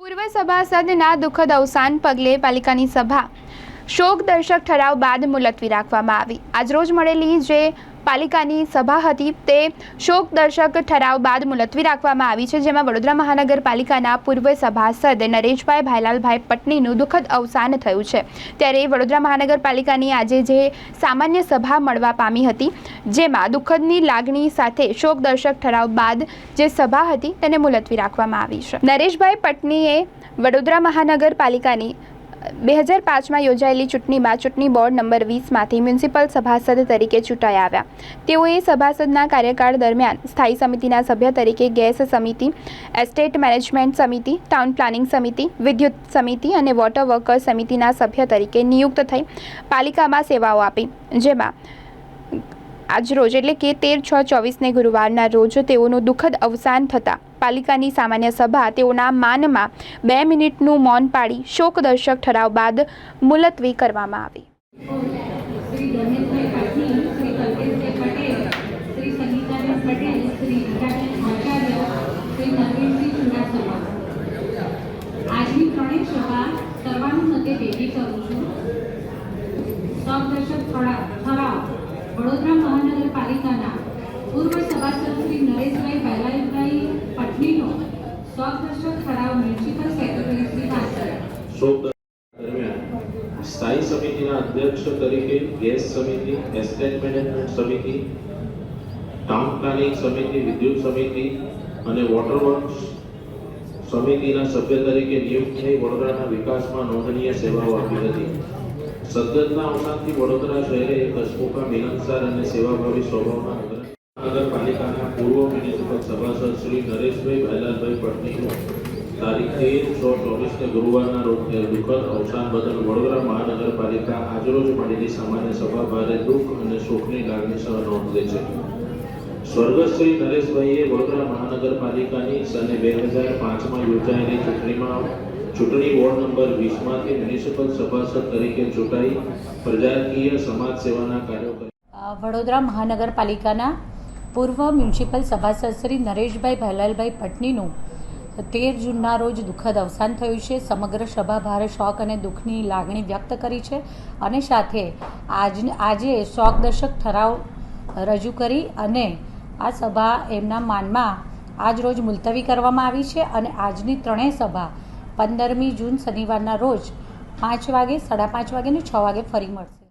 પૂર્વ સભાસદના દુઃખદ અવસાન પગલે પાલિકાની સભા. શોક દર્શક ઠરાવ બાદ મુલતવી રાખવામાં આવી. આજરોજ મળેલી જે પાલિકાની સભા હતી. તે શોક દર્શક ઠરાવ બાદ મુલતવી રાખવામાં આવી છે, જેમાં વડોદરા મહાનગરપાલિકાના પૂર્વ સભાસદ નરેશભાઈ ભાઈલાલભાઈ પટનીનું દુઃખદ અવસાન થયું છે. ત્યારે વડોદરા મહાનગરપાલિકાની આજે જે સામાન્ય સભા મળવા પામી હતી, જેમાં દુઃખદની લાગણી સાથે શોક દર્શક ઠરાવ બાદ જે સભા હતી, તેને મુલતવી રાખવામાં આવી છે. નરેશભાઈ પટનીએ વડોદરા મહાનગરપાલિકાની બે હજાર પાંચમાં યોજાયેલી ચૂંટણીમાં ચૂંટણી બોર્ડ નંબર વીસમાંથી મ્યુનિસિપલ સભાસદ તરીકે ચૂંટાઈ આવ્યા. તેઓએ સભાસદના કાર્યકાળ દરમિયાન સ્થાયી સમિતિના સભ્ય તરીકે ગેસ સમિતિ, એસ્ટેટ મેનેજમેન્ટ સમિતિ, ટાઉન પ્લાનિંગ સમિતિ, વિદ્યુત સમિતિ અને વોટર વર્કર સમિતિના સભ્ય તરીકે નિયુક્ત થઈ પાલિકામાં સેવાઓ આપી. જેમાં આજરોજ એટલે કે તેર છ ચોવીસને ગુરુવારના રોજ તેઓનું દુઃખદ અવસાન થતાં પાલિકાની સામાન્ય સભા તેઓના માનમાં બે મિનિટનું મૌન પાડી શોકદર્શક ઠરાવ બાદ મુલતવી કરવામાં આવી. વડોદરા મહાનગરપાલિકાના પૂર્વ સભાસદ શ્રી નરેશભાઈ ભાઈલાલભાઈ પટણીનો સૌદર્શક ઠરાવ મ્યુનિસિપલ સેક્રેટરી શ્રી વાંચે સ્થાયી સમિતિના અધ્યક્ષ તરીકે ગેસ સમિતિ, એસ્ટેટ મેનેજમેન્ટ સમિતિ ટાઉન પ્લાનિંગ સમિતિ, વિદ્યુત સમિતિ અને વોટર વર્ક્સ સમિતિના સભ્ય તરીકે નિયુક્ત થઈ વડોદરાના વિકાસમાં નોંધનીય સેવાઓ આપી હતી. સદગતના અવસાનથી વડોદરા શહેરે એક હસમુખા મિલનસાર અને સેવાભાવી સ્વભાવના નગર- નગરપાલિકાના પૂર્વ મ્યુનિસિપલ સભાસદ શ્રી નરેશભાઈ ભાઈલાલભાઈ પટણીનું તારીખ તેર છ ચોવીસને ગુરુવારના રોજ દુઃખદ અવસાન બદલ વડોદરા મહાનગરપાલિકા આજરોજ મળેલી સામાન્ય સભા ભારે દુઃખ અને શોકની લાગણી સહ નોંધ લે છે. સ્વર્ગસ્થ શ્રી નરેશભાઈએ વડોદરા મહાનગરપાલિકાની સને બે હજાર પાંચમાં યોજાયેલી ચૂંટણીમાં ચૂંટણી વોર્ડ નંબર વીસમાંથી મ્યુનિસિપલ સભાસદ તરીકે ચૂંટાઈ પ્રજાકીય સમાજ સેવાના કાર્યો કર્યા વડોદરા મહાનગરપાલિકાના પૂર્વ મ્યુનિસિપલ સભાસદ શ્રી નરેશભાઈ ભલાલભાઈ પટનીનું તેર જૂનના રોજ દુઃખદ અવસાન થયું છે. સમગ્ર સભા ભારે શોક અને દુઃખની લાગણી વ્યક્ત કરી છે અને સાથે આજ આજે શોકદર્શક ઠરાવ રજૂ કરી અને આ સભા એમના માનમાં આજ રોજ મુલતવી કરવામાં આવી છે અને આજની ત્રણેય સભા પંદરમી જૂન શનિવારના રોજ પાંચ વાગે, સાડા પાંચ વાગે અને છ વાગે ફરી મળશે.